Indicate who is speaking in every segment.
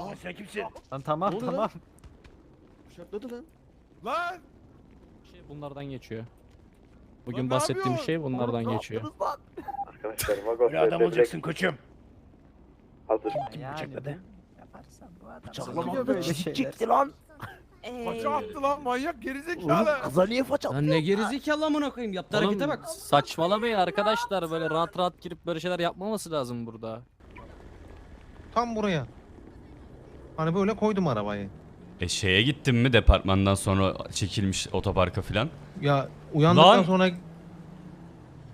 Speaker 1: Aa sen kimsin?
Speaker 2: Lan tamam
Speaker 1: Ne oluyor lan?
Speaker 2: tamam.
Speaker 1: Bıçakladı lan.
Speaker 3: Lan!
Speaker 2: Şey bunlardan geçiyor. Bugün
Speaker 3: ne
Speaker 2: bahsettiğim
Speaker 3: yapıyorsun?
Speaker 2: şey bunlardan geçiyor.
Speaker 4: Arkadaşlar Magos
Speaker 1: Öyle adam olacaksın koçum.
Speaker 4: hazır.
Speaker 1: Kim
Speaker 2: Yani
Speaker 1: bıçakladı?
Speaker 2: Yaparsan bu adam
Speaker 1: Bıçaklama
Speaker 2: böyle
Speaker 1: böyle
Speaker 2: şeyler.
Speaker 1: çekti lan.
Speaker 3: Faça attı lan manyak gerizekalı.
Speaker 1: kıza niye faça attı?
Speaker 5: Lan ne gerizekalı amına koyayım
Speaker 2: Oğlum,
Speaker 5: harekete bak.
Speaker 2: Saçmalamayın arkadaşlar böyle rahat rahat girip böyle şeyler yapmaması lazım burada.
Speaker 6: Tam buraya. Hani böyle koydum arabayı.
Speaker 7: E şeye gittin mi departmandan sonra çekilmiş otoparka filan?
Speaker 6: Ya uyandıktan
Speaker 7: Lan!
Speaker 6: sonra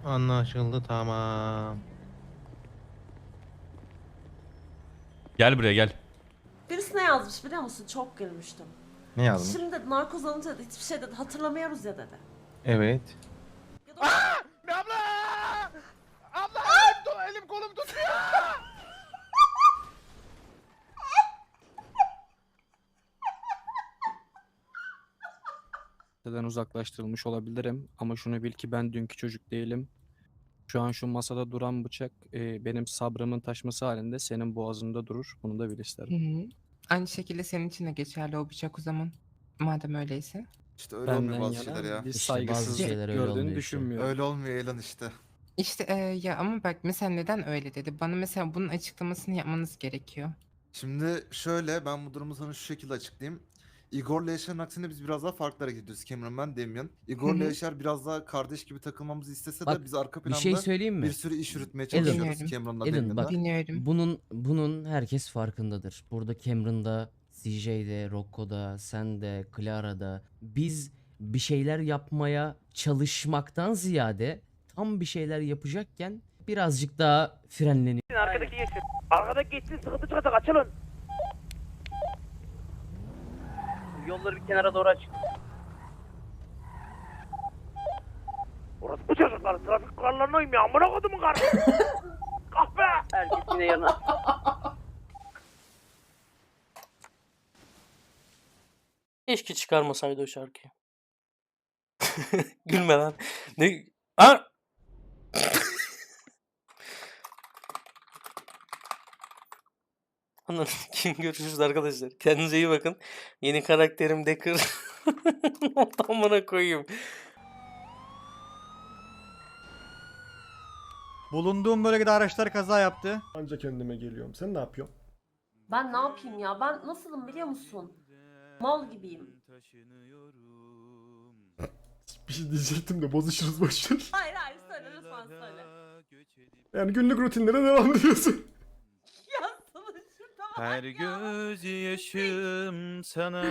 Speaker 6: anlaşıldı tamam.
Speaker 7: Gel buraya gel.
Speaker 8: Birisi ne yazmış biliyor musun? Çok gülmüştüm.
Speaker 6: Ne yazmış?
Speaker 8: Şimdi narkoz alınca da hiçbir şey dedi. Hatırlamıyoruz ya dedi.
Speaker 6: Evet.
Speaker 8: Ya da
Speaker 3: Abla! Abla elim, elim kolum tutmuyor.
Speaker 2: Siteden uzaklaştırılmış olabilirim ama şunu bil ki ben dünkü çocuk değilim. Şu an şu masada duran bıçak e, benim sabrımın taşması halinde senin boğazında durur. Bunu da bil
Speaker 9: Hı
Speaker 2: isterim.
Speaker 9: hı. Aynı şekilde senin için de geçerli o bıçak o zaman. Madem öyleyse.
Speaker 10: İşte öyle olmuyor bazı şeyler ya.
Speaker 2: bir
Speaker 5: İşte bazı
Speaker 2: saygısızlık
Speaker 5: şeyler öyle
Speaker 2: gördüğünü
Speaker 5: olmuyor işte.
Speaker 2: düşünmüyorum.
Speaker 10: Öyle olmuyor Elan işte.
Speaker 9: İşte e, ya ama bak mesela neden öyle dedi? Bana mesela bunun açıklamasını yapmanız gerekiyor.
Speaker 10: Şimdi şöyle ben bu durumu sana şu şekilde açıklayayım. Igor'la Yaşar'ın aksine biz biraz daha farklı hareket ediyoruz. Cameron ben Damien. Igor'la
Speaker 9: hı.
Speaker 10: Yaşar biraz daha kardeş gibi takılmamızı istese
Speaker 5: Bak,
Speaker 10: de biz arka
Speaker 5: Bir
Speaker 10: planda
Speaker 5: şey söyleyeyim mi?
Speaker 10: bir sürü iş yürütmeye çalışıyoruz
Speaker 9: Dinliyorum.
Speaker 10: Cameron'la
Speaker 9: Dinliyorum.
Speaker 5: Bunun bunun herkes farkındadır. Burada Cameron'da, CJ'de, Rocco'da, sen de, Clara'da biz bir şeyler yapmaya çalışmaktan ziyade tam bir şeyler yapacakken birazcık daha frenleniyor.
Speaker 1: Arkadaki geçsin. Arkadaki geçsin sıkıntı çıkacak açılın. Yolları bir kenara doğru aç. Orası bu çocuklar trafik kurallarına uymuyor. Amına kodumun karı. Kahpe. Herkes yine yanına.
Speaker 11: Keşke çıkarmasaydı o şarkıyı. Gülme lan. Ne? Ha? Anladım. Kim görüşürüz arkadaşlar. Kendinize iyi bakın. Yeni karakterim Decker. Tamına koyayım.
Speaker 3: Bulunduğum bölgede araçlar kaza yaptı.
Speaker 1: Anca kendime geliyorum. Sen ne yapıyorsun?
Speaker 8: Ben ne yapayım ya? Ben nasılım biliyor musun? Mal gibiyim.
Speaker 1: Bir şey diyecektim de bozuşuruz boşver.
Speaker 8: Hayır hayır söyle lütfen söyle.
Speaker 1: Yani günlük rutinlere devam ediyorsun.
Speaker 3: Her göz yaşım sana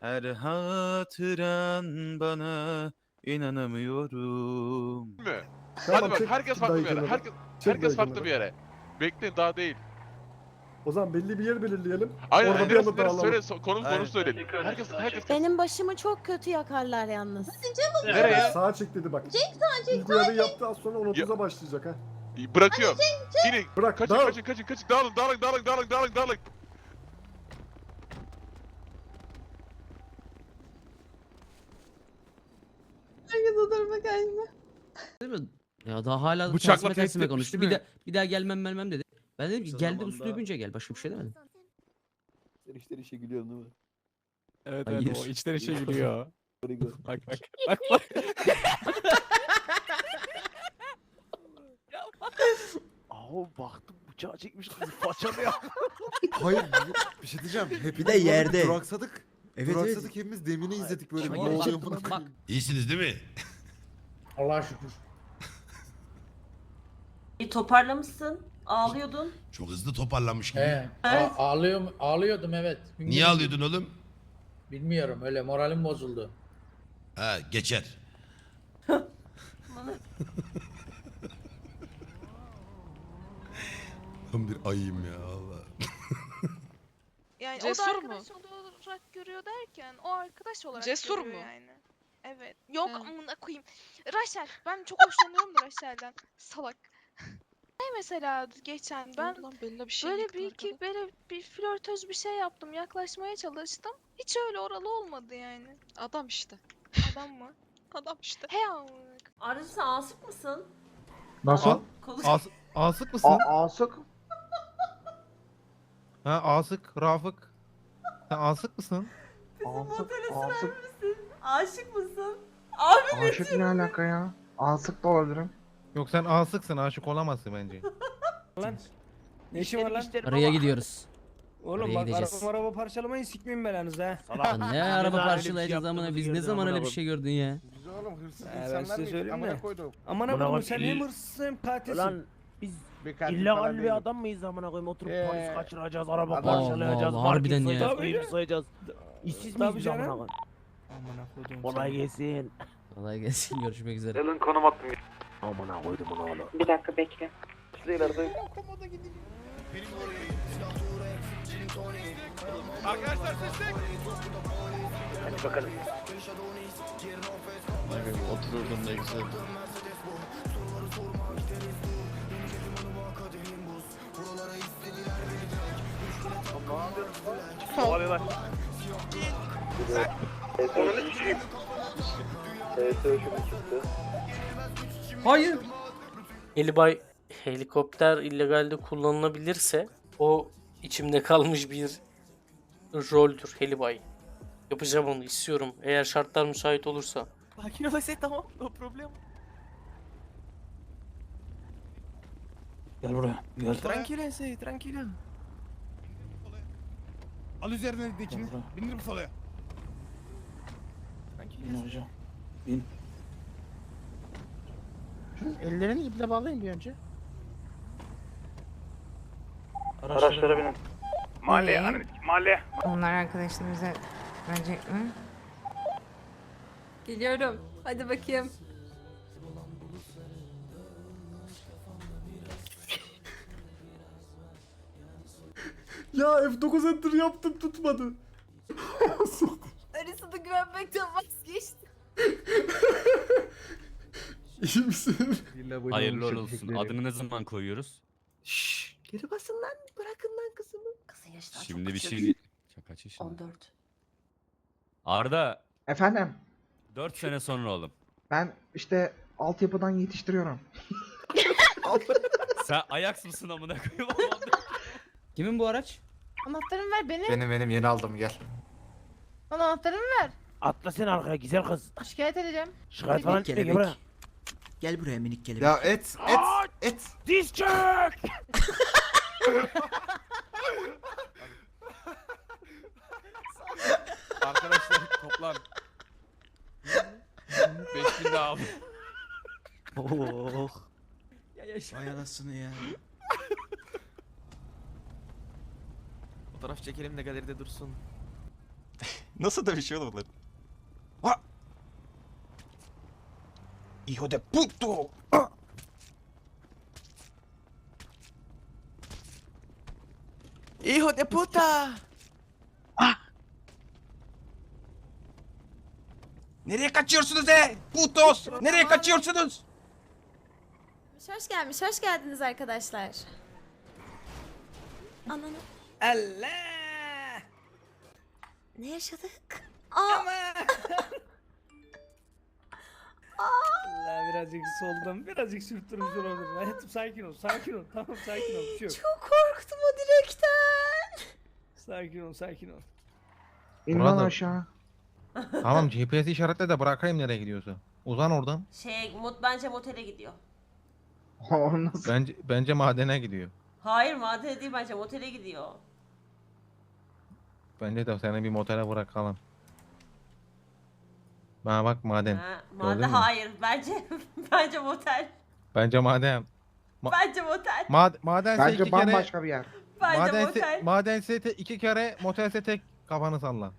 Speaker 3: Her hatıran bana inanamıyorum.
Speaker 1: Hadi
Speaker 12: Hadi bak herkes farklı bir yere. Herkes, herkes farklı bir
Speaker 1: yere.
Speaker 12: Bekleyin daha değil.
Speaker 1: O zaman belli bir yer belirleyelim.
Speaker 12: Aynen
Speaker 1: Orada bir
Speaker 12: Neresi,
Speaker 1: anda
Speaker 12: neresi söyle so- konum
Speaker 3: Aynen.
Speaker 12: söyleyin. Herkes herkes
Speaker 13: Benim başımı çok kötü yakarlar yalnız.
Speaker 12: nereye?
Speaker 1: Sağa çek dedi bak. İlk uyarıyı yaptı az sonra 30'a başlayacak ha.
Speaker 12: Bırakıyorum. İnin.
Speaker 1: Bırak
Speaker 12: Kaçın
Speaker 1: dağıl.
Speaker 12: kaçın kaçın kaçın. Dağılın dağılın dağılın dağılın dağılın dağılın.
Speaker 13: Herkes o tarafa kaçma.
Speaker 5: Değil mi? Ya daha hala
Speaker 3: Bıçakla
Speaker 5: tersime
Speaker 3: tehdit
Speaker 5: tersime
Speaker 3: etmiş
Speaker 5: konuştu.
Speaker 3: değil
Speaker 5: Bir,
Speaker 3: mi?
Speaker 5: de, bir daha gelmem gelmem dedi. Ben dedim ki
Speaker 2: Kısa
Speaker 5: geldi
Speaker 2: zamanda-
Speaker 5: üstüne gel. Başka bir şey demedim.
Speaker 1: Sen içten işe gülüyorsun değil mi?
Speaker 2: Evet
Speaker 5: Hayır.
Speaker 2: evet o içten içe gülüyor. Bak bak bak bak.
Speaker 1: Aa baktım bıçağı çekmiş kız façam ya.
Speaker 10: Hayır bir- bir şey diyeceğim. Hepimiz
Speaker 6: de yerde.
Speaker 10: Duraksadık.
Speaker 6: Evet,
Speaker 10: Duraksadık hepimiz Damien'i izledik böyle.
Speaker 5: Hayır,
Speaker 10: Ne oluyor
Speaker 5: bak-
Speaker 10: buna?
Speaker 5: bak,
Speaker 4: İyisiniz değil mi?
Speaker 1: Allah'a şükür.
Speaker 8: İyi toparlamışsın. Ağlıyordun.
Speaker 4: Çok hızlı toparlanmış gibi.
Speaker 8: Evet.
Speaker 11: ağlıyorum, ağlıyordum evet.
Speaker 4: Niye ağlıyordun oğlum?
Speaker 11: Bilmiyorum öyle moralim bozuldu.
Speaker 4: Ha geçer. Ben bir ayıyım ya Allah.
Speaker 13: Yani
Speaker 9: Cesur
Speaker 13: o da
Speaker 9: mu?
Speaker 13: arkadaş olarak görüyor derken o arkadaş olarak
Speaker 9: Cesur
Speaker 13: görüyor
Speaker 9: mu?
Speaker 13: yani. Evet. Yok
Speaker 9: Hı.
Speaker 13: amına koyayım. Raşel. Ben çok hoşlanıyorum da Raşel'den. Salak. Ne mesela geçen ben
Speaker 9: Bella bir
Speaker 13: böyle bir iki böyle bir flörtöz bir şey yaptım. Yaklaşmaya çalıştım. Hiç öyle oralı olmadı yani.
Speaker 9: Adam işte.
Speaker 13: Adam mı?
Speaker 9: Adam işte.
Speaker 13: He amına.
Speaker 8: Aracı sen aşık mısın?
Speaker 6: Nasıl?
Speaker 8: Konuş.
Speaker 3: As asık mısın?
Speaker 1: asık.
Speaker 6: Ha Asık, Rafık. Sen Asık mısın?
Speaker 8: Asık, asık. Aşık mısın? Abi
Speaker 14: Aşık ne alaka ya? Asık da olabilirim.
Speaker 6: Yok sen Asıksın, aşık olamazsın bence.
Speaker 15: Ne işin var lan?
Speaker 5: Araya gidiyoruz.
Speaker 15: Oğlum
Speaker 5: Oraya
Speaker 15: bak
Speaker 5: gideceğiz.
Speaker 15: araba araba parçalamayın sikmeyin belanızı ha.
Speaker 5: Ya ne araba
Speaker 15: şey
Speaker 5: parçalayacağız amına biz ne zaman öyle bir
Speaker 15: gördüm,
Speaker 5: şey gördün ya?
Speaker 14: Biz oğlum hırsız
Speaker 15: Ee, ben
Speaker 14: insanlar mıyız?
Speaker 15: söyleyeyim
Speaker 14: Amına
Speaker 15: mi?
Speaker 14: koyduk.
Speaker 15: Aman
Speaker 1: Buna
Speaker 15: koyayım
Speaker 1: bak,
Speaker 15: sen hem hırsızsın katilsin.
Speaker 1: Ulan
Speaker 14: Bir katil
Speaker 1: illegal bir adam mıyız amına koyayım oturup
Speaker 14: Ee,
Speaker 1: polis kaçıracağız, araba
Speaker 14: Allah
Speaker 1: parçalayacağız,
Speaker 5: Allah, harbiden ya.
Speaker 1: soyacağız,
Speaker 15: Tabii
Speaker 1: kuyum
Speaker 15: ya.
Speaker 1: soyacağız. İşsiz
Speaker 15: Tabii
Speaker 1: miyiz biz amına
Speaker 15: canım.
Speaker 1: koyayım?
Speaker 15: Amına koydum
Speaker 1: Kolay gelsin.
Speaker 5: Kolay gelsin görüşmek üzere.
Speaker 16: Elin konum attım.
Speaker 1: Amına koydum bunu oğlum.
Speaker 17: Bir dakika bekle.
Speaker 16: Arkadaşlar seslik.
Speaker 1: Hadi bakalım.
Speaker 6: Otururdum ne güzel.
Speaker 16: Kovalıyorlar.
Speaker 11: Hayır. Helibay helikopter illegalde kullanılabilirse o içimde kalmış bir roldür Helibay. Yapacağım onu istiyorum. Eğer şartlar müsait olursa.
Speaker 1: Sakin ol Esed tamam. No problem. Gel buraya. Gel. Tranquilo Esed, tranquilo.
Speaker 14: Al üzerine dekini. Bindir bu solaya.
Speaker 1: Bin hocam. Bin.
Speaker 14: Ellerini iple bağlayın bir önce.
Speaker 1: Araçlara binin.
Speaker 16: Mahalleye, anne, mahalleye.
Speaker 17: Onlar arkadaşlarımıza verecek mi?
Speaker 8: Geliyorum. Hadi bakayım.
Speaker 14: Ya F9 enter yaptım tutmadı.
Speaker 8: Arasında güvenmekten vazgeçtim.
Speaker 14: İyi misin?
Speaker 7: Hayırlı olsun. Adını ne zaman koyuyoruz?
Speaker 1: Şşş. Geri basın lan. Bırakın lan kızımı.
Speaker 8: Kızın yaşı daha
Speaker 7: Şimdi
Speaker 8: çok
Speaker 7: bir
Speaker 8: küçük.
Speaker 7: şey... Ya Kaç yaşında?
Speaker 8: 14.
Speaker 7: Arda
Speaker 14: Efendim
Speaker 7: 4 sene sonra oğlum.
Speaker 14: ben işte altyapıdan yetiştiriyorum.
Speaker 7: Sen Ajax mısın amına koyayım?
Speaker 5: Kimin bu araç?
Speaker 17: Anahtarımı ver benim.
Speaker 18: Benim benim yeni aldım gel.
Speaker 17: Bana anahtarımı ver.
Speaker 1: Atla sen arkaya güzel kız.
Speaker 17: Şikayet edeceğim.
Speaker 1: Şikayet falan etme gel buraya.
Speaker 18: Gel buraya minik kelebek. Ya et et et.
Speaker 1: Diz çök.
Speaker 16: Arkadaşlar toplan. 5000 daha aldım.
Speaker 1: Oh.
Speaker 18: Vay anasını ya.
Speaker 1: Fotoğraf çekelim de galeride dursun.
Speaker 6: Nasıl da bir şey olur lan?
Speaker 14: Hijo de puto.
Speaker 1: Hijo de puta.
Speaker 14: Nereye kaçıyorsunuz he? Putos. Nereye kaçıyorsunuz?
Speaker 8: Hoş gelmiş. Hoş geldiniz arkadaşlar. Ananı.
Speaker 1: Allah.
Speaker 8: Ne yaşadık? Aa,
Speaker 15: Allah birazcık soldum. Birazcık sürttürmüş olabilir. Hayatım sakin ol. Sakin ol. Tamam sakin ol. Bir şey yok.
Speaker 8: çok korktum o direkten.
Speaker 15: Sakin ol. Sakin ol.
Speaker 14: İn aşağı.
Speaker 6: Tamam GPS işaretle de bırakayım nereye gidiyorsa. Uzan oradan.
Speaker 8: Şey, mut bence motele gidiyor.
Speaker 14: O nasıl?
Speaker 6: Bence bence madene gidiyor.
Speaker 8: Hayır, madene değil bence motele gidiyor.
Speaker 6: Bence de seni bir motele bırakalım. Bana bak maden.
Speaker 8: Ha,
Speaker 6: Gördün mü?
Speaker 8: hayır. Bence bence motel.
Speaker 6: Bence maden. Ma-
Speaker 8: Bence motel.
Speaker 6: Mad madense
Speaker 14: Bence
Speaker 6: iki kere
Speaker 14: bambaşka bir yer.
Speaker 8: Bence
Speaker 6: madense,
Speaker 8: motel.
Speaker 6: madense te- iki kere motelse tek kafanı salla.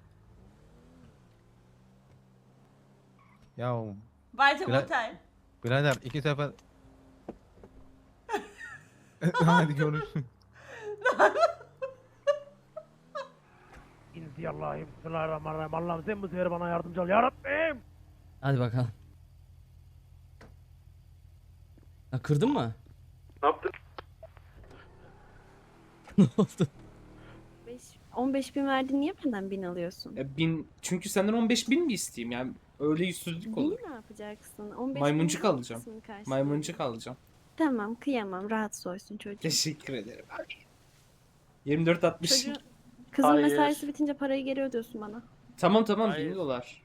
Speaker 6: Ya
Speaker 8: Bence
Speaker 6: Bira-
Speaker 8: motel.
Speaker 6: birader iki sefer Hadi görüşürüz.
Speaker 1: İnziyallahim. Bismillahirrahmanirrahim. Allah'ım sen bu sefer bana yardımcı ol. Yarabbim.
Speaker 5: Hadi bakalım. Ha kırdın mı?
Speaker 16: Ne yaptın?
Speaker 5: ne oldu?
Speaker 8: 15 bin verdin niye benden bin alıyorsun?
Speaker 15: bin, çünkü senden 15 bin mi isteyeyim? Yani öyle yüzsüzlük
Speaker 8: Bin ne yapacaksın? 15
Speaker 15: Maymuncuk
Speaker 8: bin
Speaker 15: alacağım. Maymuncuk alacağım.
Speaker 8: Tamam kıyamam rahat soysun çocuğum.
Speaker 15: Teşekkür ederim. 24.60.
Speaker 19: Kızın
Speaker 18: Hayır.
Speaker 19: mesaisi bitince parayı geri ödüyorsun bana.
Speaker 15: Tamam tamam
Speaker 18: Hayır.
Speaker 15: 1000 dolar.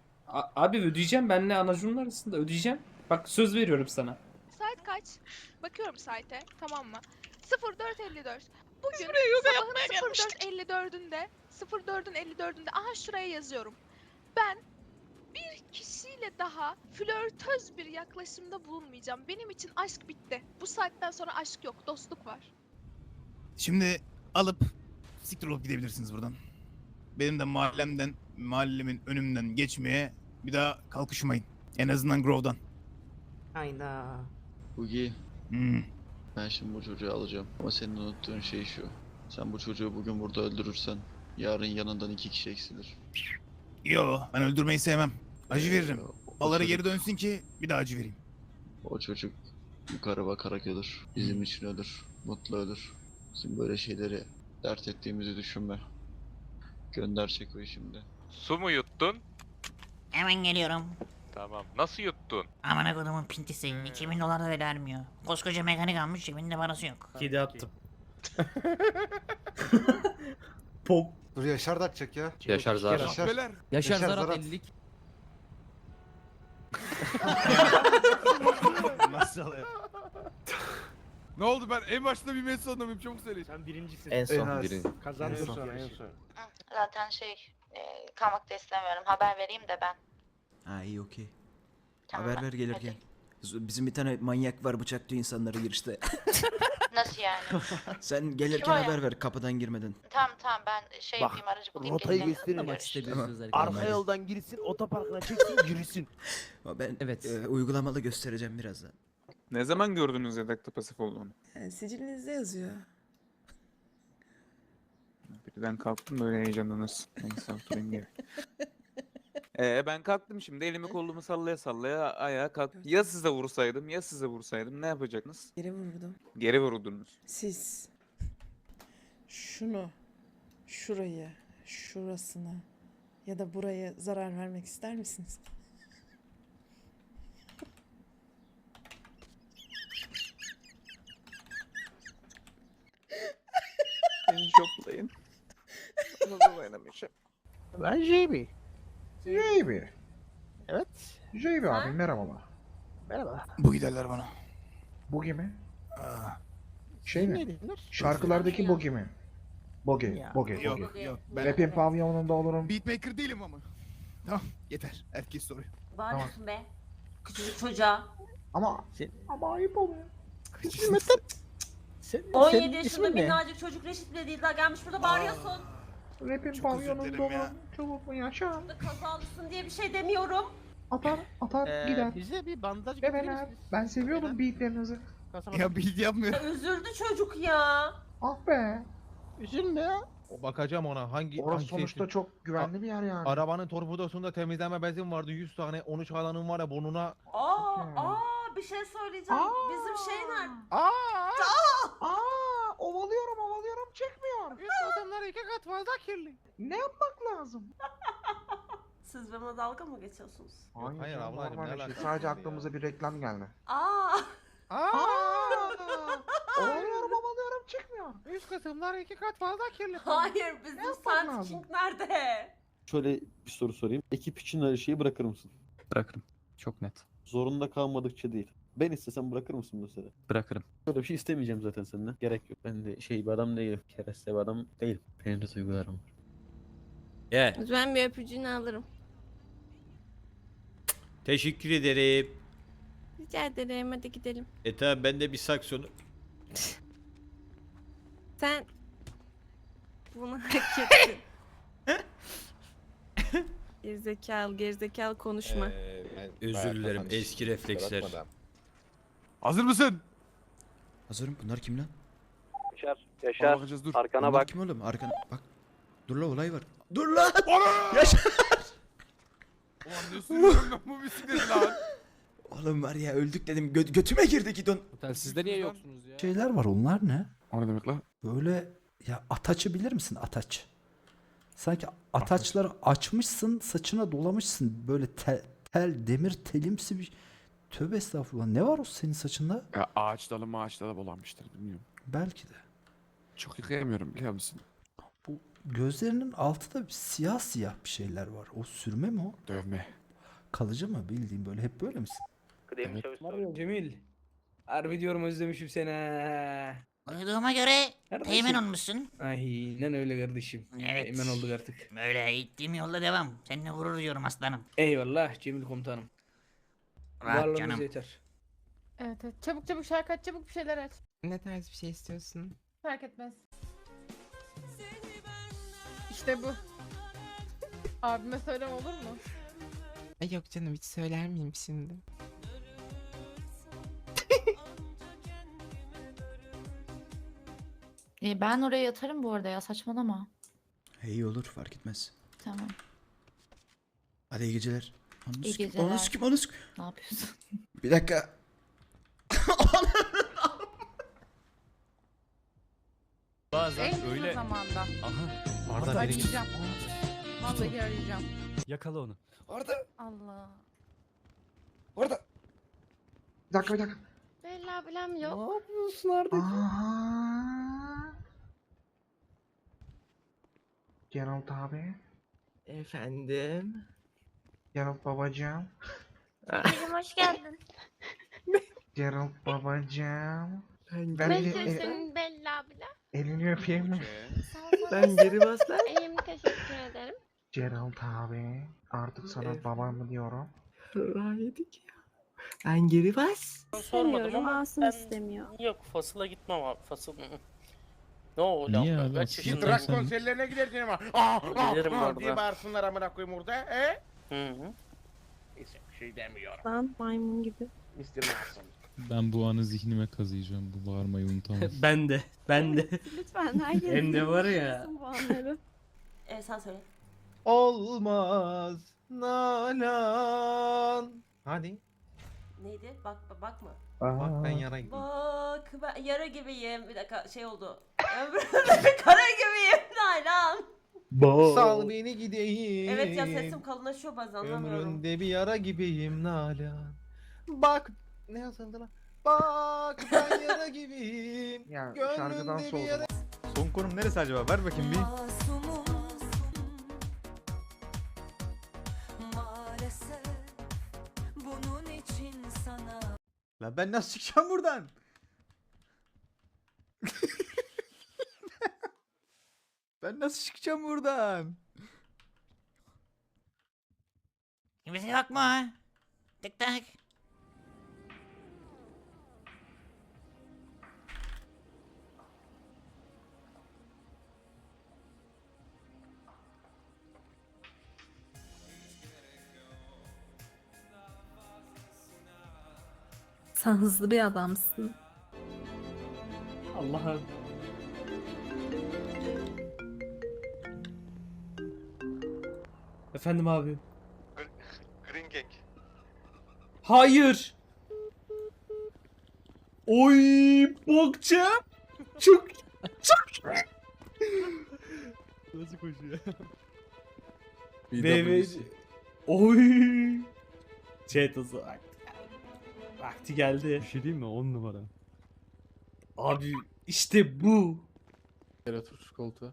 Speaker 15: abi ödeyeceğim benle anacunun arasında ödeyeceğim. Bak söz veriyorum sana.
Speaker 13: Saat kaç? Bakıyorum saate tamam mı? 04.54. Bugün sabahın
Speaker 20: yapmaya gelmiştik.
Speaker 13: 04.54'ünde 04'ün 54'ünde aha şuraya yazıyorum. Ben bir kişiyle daha flörtöz bir yaklaşımda bulunmayacağım. Benim için aşk bitti. Bu saatten sonra aşk yok, dostluk var.
Speaker 14: Şimdi alıp siktir olup gidebilirsiniz buradan. Benim de mahallemden, mahallemin önümden geçmeye bir daha kalkışmayın. En azından Grove'dan.
Speaker 20: Hayda.
Speaker 18: Bugi
Speaker 14: Hmm.
Speaker 18: ben şimdi bu çocuğu alacağım. Ama senin unuttuğun şey şu. Sen bu çocuğu bugün burada öldürürsen yarın yanından iki kişi eksilir.
Speaker 14: Yo ben öldürmeyi sevmem. Acı veririm.
Speaker 18: O çocuk-
Speaker 14: geri dönsün ki bir daha acı vereyim.
Speaker 18: O çocuk yukarı bakarak ölür. Bizim için ölür. Mutlu ölür. Bizim böyle şeyleri dert ettiğimizi düşünme. Gönder Çeko'yu şimdi.
Speaker 21: Su mu yuttun?
Speaker 20: Hemen geliyorum.
Speaker 21: Tamam. Nasıl yuttun?
Speaker 20: Amına kodumun pintisi. 2000 dolar da vermiyor. Koskoca mekanik almış cebinde parası yok.
Speaker 15: Kedi attım.
Speaker 6: Dur Yaşar da atacak ya.
Speaker 7: Yaşar zaten.
Speaker 6: Yaşar.
Speaker 5: Yaşar
Speaker 6: Yaşar
Speaker 5: Zarat
Speaker 6: Zarat.
Speaker 5: 50'lik.
Speaker 14: Nasıl
Speaker 4: Ne oldu ben en başta bir mesaj sonunda mıyım çabuk söyleyin.
Speaker 18: Sen birincisin.
Speaker 4: En
Speaker 6: son biri.
Speaker 18: Kazandır
Speaker 6: son.
Speaker 18: sonra en son.
Speaker 19: Zaten şey kalmak da istemiyorum. Haber vereyim de ben.
Speaker 18: Ha iyi okey.
Speaker 19: Tamam.
Speaker 18: ver gelirken.
Speaker 19: Bizim bir tane manyak var bıçaklıyor insanları girişte. Nasıl yani?
Speaker 18: Sen
Speaker 19: gelirken haber
Speaker 18: ver kapıdan girmeden.
Speaker 19: tamam tamam ben şey
Speaker 18: Bak,
Speaker 19: yapayım aracı bulayım
Speaker 18: rotayı
Speaker 19: geleceğim.
Speaker 18: göstereyim
Speaker 5: Bak
Speaker 18: bak.
Speaker 5: istediğiniz
Speaker 18: Arka
Speaker 5: arkadaşlar.
Speaker 18: yoldan girsin otoparkına çeksin yürüsün. Ben
Speaker 5: Evet.
Speaker 18: uygulamalı göstereceğim birazdan.
Speaker 4: Ne zaman gördünüz yedekte pasif olduğunu?
Speaker 20: Sicilinizde yazıyor.
Speaker 4: Birden kalktım böyle heyecanlanırsın. Neyse oturayım geri. Ee, ben kalktım şimdi elimi kolumu sallaya sallaya ayağa kalktım. Ya size vursaydım ya size vursaydım ne yapacaksınız?
Speaker 20: Geri vurdum.
Speaker 4: Geri vururdunuz.
Speaker 20: Siz şunu, şurayı, şurasına ya da buraya zarar vermek ister misiniz?
Speaker 4: Beni şoklayın. Ona da dayanamayacağım.
Speaker 18: Ben JB.
Speaker 4: JB.
Speaker 18: Evet.
Speaker 4: JB
Speaker 8: abi,
Speaker 4: merhabalar.
Speaker 18: Merhaba.
Speaker 14: Bu giderler bana.
Speaker 4: Bu mi?
Speaker 14: Aa,
Speaker 4: Şey
Speaker 18: Ne diyorlar?
Speaker 4: Şarkılardaki
Speaker 8: bu
Speaker 4: gibi. Bogi,
Speaker 18: Ya.
Speaker 4: Bogi,
Speaker 14: yok
Speaker 8: Bogi.
Speaker 14: yok. Ben
Speaker 4: Rap'in pavyonunda olurum.
Speaker 14: beatmaker değilim ama. Tamam yeter. Herkes soruyor.
Speaker 8: Bağırıyorsun be. Küçücük çocuğa.
Speaker 4: Ama
Speaker 18: Sen-
Speaker 4: ama ayıp oluyor.
Speaker 18: Sen,
Speaker 8: 17
Speaker 18: senin
Speaker 8: yaşında
Speaker 18: ismin ne?
Speaker 8: minnacık çocuk reşit bile değil daha gelmiş burada bağırıyorsun.
Speaker 4: Rap'in
Speaker 14: özür dilerim ya.
Speaker 4: Çabuk mu yaşa?
Speaker 8: Burada kazalısın diye bir şey demiyorum.
Speaker 4: Atar, atar,
Speaker 18: Ee,
Speaker 4: gider.
Speaker 18: bize bir bandaj
Speaker 4: Bebeler,
Speaker 18: getirir misiniz?
Speaker 4: ben seviyordum beatlerinizi.
Speaker 18: Kasabada.
Speaker 14: Ya bilgi yapmıyor.
Speaker 8: Ya üzüldü çocuk ya.
Speaker 4: Ah be.
Speaker 18: Üzülme ya.
Speaker 4: Bakacağım ona hangi
Speaker 6: Orası
Speaker 4: hangi
Speaker 6: sonuçta çok güvenli bir yer yani.
Speaker 4: Arabanın torpidosunda temizleme bezim vardı 100 tane 13 alanım var ya burnuna
Speaker 8: Aa,
Speaker 4: Yani.
Speaker 8: Aa bir şey söyleyeceğim. Bizim şey nerede?
Speaker 4: Aa! Aa! Ovalıyorum ovalıyorum çekmiyor.
Speaker 18: Adamlar iki kat fazla kirli.
Speaker 4: Ne yapmak lazım?
Speaker 8: Siz benimle dalga mı geçiyorsunuz?
Speaker 4: Hayır, hayır
Speaker 6: canım,
Speaker 4: ablacığım,
Speaker 6: normal
Speaker 4: ne
Speaker 6: bir şey.
Speaker 4: alakası
Speaker 6: Sadece
Speaker 4: var ya?
Speaker 6: aklımıza bir reklam geldi.
Speaker 8: Aa,
Speaker 4: Aa! ovalıyorum ovalıyorum çıkmıyor.
Speaker 18: Üst kısımlar iki kat fazla kirli.
Speaker 8: hayır bizim
Speaker 4: yapmak
Speaker 8: Sand
Speaker 4: lazım?
Speaker 8: King nerede?
Speaker 18: Şöyle bir soru sorayım. Ekip için her şeyi bırakır mısın?
Speaker 2: Bırakırım. Çok net.
Speaker 18: Zorunda kalmadıkça değil. Ben istesem bırakır mısın mesela?
Speaker 2: Bırakırım.
Speaker 18: Böyle bir şey istemeyeceğim zaten senden. Gerek yok. Ben de şey bir adam değilim. Kereste bir adam değilim. Benim de duygularım var.
Speaker 7: Ye.
Speaker 19: Ben bir öpücüğünü alırım.
Speaker 7: Teşekkür ederim.
Speaker 19: Rica ederim hadi gidelim.
Speaker 7: E tamam ben de bir saksonu.
Speaker 19: Sen bunu hak ettin. gerizekalı gerizekalı konuşma.
Speaker 7: Ee, Özür dilerim eski refleksler.
Speaker 4: Hazır mısın?
Speaker 18: Hazırım. Bunlar kim lan?
Speaker 19: Yaşar,
Speaker 4: Yaşar, bakacağız, dur.
Speaker 19: arkana
Speaker 18: Bunlar
Speaker 19: bak.
Speaker 18: kim oğlum? Arkana bak. Dur la olay var. Dur lan!
Speaker 4: Ulan ne sürüyorum ben bu bisikleti lan?
Speaker 18: Oğlum var ya öldük dedim. Gö- götüme girdi gidon.
Speaker 2: Otel sizde niye yoksunuz ya?
Speaker 4: Şeyler var onlar ne? O ne demek lan?
Speaker 14: Böyle ya ataçı bilir misin ataç? Sanki ataçları açmışsın saçına dolamışsın böyle tel, tel demir telimsi bir Tövbe estağfurullah ne var o senin saçında?
Speaker 4: Ya ağaç dalı maaç dalı bulanmıştır bilmiyorum.
Speaker 14: Belki de.
Speaker 4: Çok yıkayamıyorum biliyor musun?
Speaker 18: gözlerinin altında bir siyah siyah bir şeyler var. O sürme mi o?
Speaker 19: Dövme.
Speaker 18: Kalıcı mı bildiğin böyle hep böyle misin?
Speaker 1: Kıdemli çavuş
Speaker 15: Cemil. Harbi diyorum özlemişim seni.
Speaker 22: Duyduğuma göre
Speaker 15: Teğmen
Speaker 22: olmuşsun.
Speaker 15: Aynen öyle kardeşim.
Speaker 22: Evet.
Speaker 15: Hemen olduk artık.
Speaker 22: Böyle gittiğim yolda devam. Seninle gurur duyuyorum aslanım.
Speaker 15: Eyvallah Cemil komutanım. Varlığınız yeter.
Speaker 17: Evet evet. Çabuk çabuk şarkı aç çabuk bir şeyler aç.
Speaker 23: Ne tarz bir şey istiyorsun?
Speaker 17: Fark etmez. İşte bu. Abime söylem olur mu?
Speaker 23: Ay yok canım hiç söyler miyim şimdi?
Speaker 24: E, ben oraya yatarım bu arada ya saçmalama.
Speaker 18: İyi olur fark etmez.
Speaker 24: Tamam.
Speaker 18: Hadi iyi geceler. Ananı
Speaker 24: İyi
Speaker 18: sikeyim,
Speaker 24: geceler.
Speaker 18: ananı sikeyim, ananı sikeyim.
Speaker 24: Ne yapıyorsun?
Speaker 18: Bir dakika.
Speaker 7: Bazen
Speaker 17: En kısa zamanda.
Speaker 7: Aha.
Speaker 17: Arayacağım. Vallahi arayacağım.
Speaker 7: Yakala onu.
Speaker 17: Allah.
Speaker 6: Orada. Bir dakika bir dakika.
Speaker 17: Bella bilem yok.
Speaker 15: yapıyorsun artık?
Speaker 6: Geralt abi.
Speaker 23: Efendim?
Speaker 6: Geralt babacığım.
Speaker 17: Benim hoş geldin.
Speaker 6: Geralt babacığım.
Speaker 23: Ben,
Speaker 6: Ben
Speaker 17: Ben
Speaker 6: de-
Speaker 17: senin Bella bile.
Speaker 6: Elini öpeyim mi?
Speaker 23: ben geri bas lan.
Speaker 17: İyiyim teşekkür ederim.
Speaker 6: Geralt abi. Artık sana baba mı diyorum?
Speaker 23: Rayedik ya. Ben geri bas.
Speaker 22: Sormadım ama ben... istemiyor. Yok fasıla gitmem abi fasıl. Ne o
Speaker 7: Niye
Speaker 22: lan?
Speaker 7: abi?
Speaker 22: Yaşındayım?
Speaker 7: sen-
Speaker 1: konserlerine gidersin ama. Aa,
Speaker 22: Bilirim
Speaker 1: aa,
Speaker 22: orada.
Speaker 1: diye bağırsınlar amına koyayım orada. He?
Speaker 22: Hı hı.
Speaker 1: Neyse bir şey demiyorum.
Speaker 23: Lan maymun gibi.
Speaker 1: Mr. Mason.
Speaker 2: Ben bu anı zihnime kazıyacağım. Bu bağırmayı unutamam.
Speaker 15: ben de. Ben de.
Speaker 23: Lütfen herkes
Speaker 15: Hem de var ya.
Speaker 23: bu anları.
Speaker 24: E, sen söyle.
Speaker 6: Olmaz. Nalan. Hadi.
Speaker 24: Neydi? Bak bakma.
Speaker 6: Bak ben yara
Speaker 24: Bak ben yara gibiyim. Bir dakika şey oldu. Ömrümde kara gibiyim. Nalan.
Speaker 6: Sal beni gideyim.
Speaker 24: Evet ya sesim kalınlaşıyor bazen anlamıyorum.
Speaker 6: Ömründe bir yara gibiyim Nalan. Bak ne yazıldı lan? Bak ben yara gibiyim. ya şarkıdan soğudum.
Speaker 19: Son konum neresi acaba? Ver bakayım bir. Lan ben nasıl çıkacağım buradan? ben nasıl çıkacağım buradan?
Speaker 22: Kimse yok mu? Tık tık.
Speaker 23: Sen hızlı bir adamsın.
Speaker 15: Allah'ım. Efendim abi.
Speaker 16: Green Gang.
Speaker 15: Hayır. Oy bokça. Çok çok.
Speaker 2: Nasıl koşuyor?
Speaker 15: Bebe. Oy. Chat hızı. Vakti geldi.
Speaker 2: Bir şey diyeyim mi? 10 numara.
Speaker 15: Abi işte bu.
Speaker 2: Otur şu koltuğa.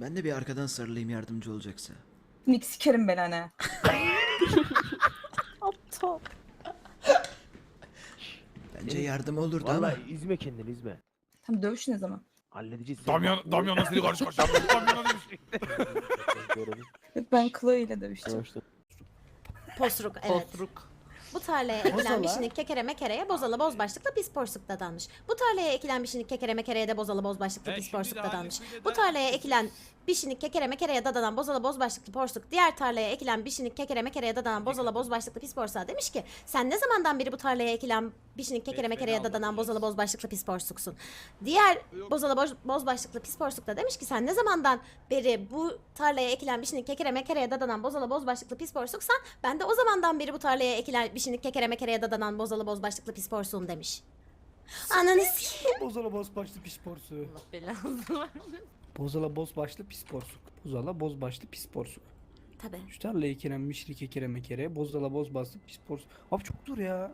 Speaker 18: Ben de bir arkadan sarılayım yardımcı olacaksa.
Speaker 23: Nick sikerim ben ana.
Speaker 24: Aptal.
Speaker 18: Bence yardım olurdu ama.
Speaker 1: izme kendini izme.
Speaker 23: Tam dövüş ne zaman?
Speaker 1: Halledeceğiz.
Speaker 16: Damyan, Damyan'la seni karşı karşıya. Damyan'la demiştik.
Speaker 23: Yok ben Chloe ile dövüşeceğim.
Speaker 24: Postruk evet. Bu tarlaya ekilen bişinik kekere mekereye bozalı boz başlıklı pis porsuk dadanmış. Bu tarlaya ekilen bişinik kekere mekereye de bozalı boz başlıklı pis porsuk dadanmış. Bu tarlaya ekilen bişinik kekere mekereye dadanan bozalı boz başlıklı porsuk diğer tarlaya ekilen bişinik kekere mekereye dadanan bozalı boz başlıklı pis porsuğa demiş ki sen ne zamandan beri bu tarlaya ekilen bişinik kekere mekereye dadanan bozalı boz başlıklı pis porsuksun. Diğer bozalı boz, boz başlıklı pis porsuk da demiş ki sen ne zamandan beri bu tarlaya ekilen bişinik kekere mekereye dadanan bozalı boz başlıklı pis porsuksan ben de o zamandan beri bu tarlaya ekilen bişinik kekere mekereye dadanan bozalı boz başlıklı pis porsuğum demiş. Ananı sikeyim.
Speaker 15: Bozala boz başlı pis porsu.
Speaker 24: Allah belanı versin.
Speaker 15: Bozala boz başlı pis porsuk. Bozala boz başlı pis porsuk.
Speaker 24: Tabi.
Speaker 15: Şu tarlayı kerem mişlik ekereme. Bozala boz başlı pis porsuk. Abi çok dur ya.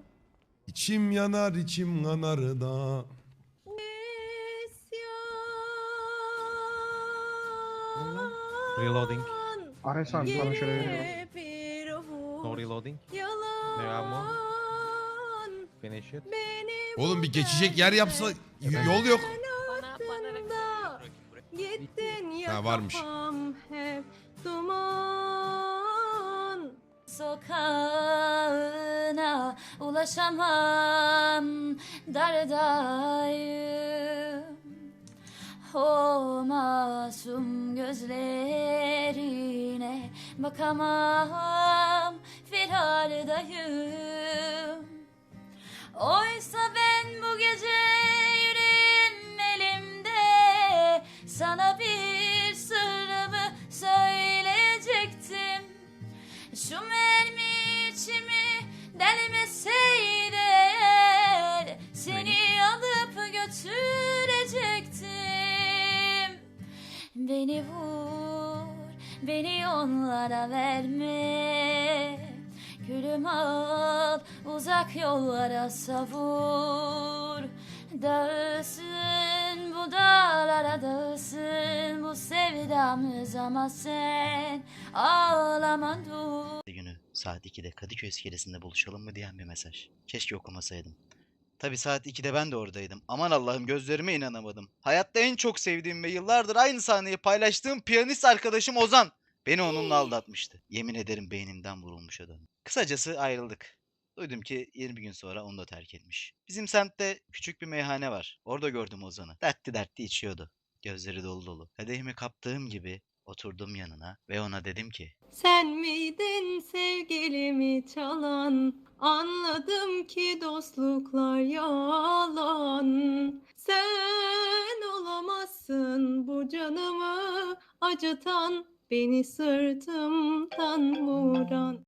Speaker 25: İçim yanar içim yanar da.
Speaker 10: Reloading. Arasan sana şöyle veriyorum. No reloading. Yalan. Finish it.
Speaker 4: Oğlum bir geçecek yer yapsa yol yok. Ha varmış.
Speaker 26: hep duman. Sokağına ulaşamam Dardayım. O masum gözlerine bakamam. Firardayım Oysa ben uzak yollara savur Dağılsın bu dağlara dağılsın bu sevdamız ama sen ağlama dur
Speaker 22: günü saat 2'de Kadıköy iskelesinde buluşalım mı diyen bir mesaj. Keşke okumasaydım. Tabi saat 2'de ben de oradaydım. Aman Allah'ım gözlerime inanamadım. Hayatta en çok sevdiğim ve yıllardır aynı sahneyi paylaştığım piyanist arkadaşım Ozan. Beni onunla aldatmıştı. Yemin ederim beynimden vurulmuş adam. Kısacası ayrıldık. Duydum ki 20 gün sonra onu da terk etmiş. Bizim semtte küçük bir meyhane var. Orada gördüm Ozan'ı. Dertli dertli içiyordu. Gözleri dolu dolu. Kadehimi kaptığım gibi oturdum yanına ve ona dedim ki
Speaker 26: Sen miydin sevgilimi çalan? Anladım ki dostluklar yalan. Sen olamazsın bu canımı acıtan, beni sırtımdan vuran.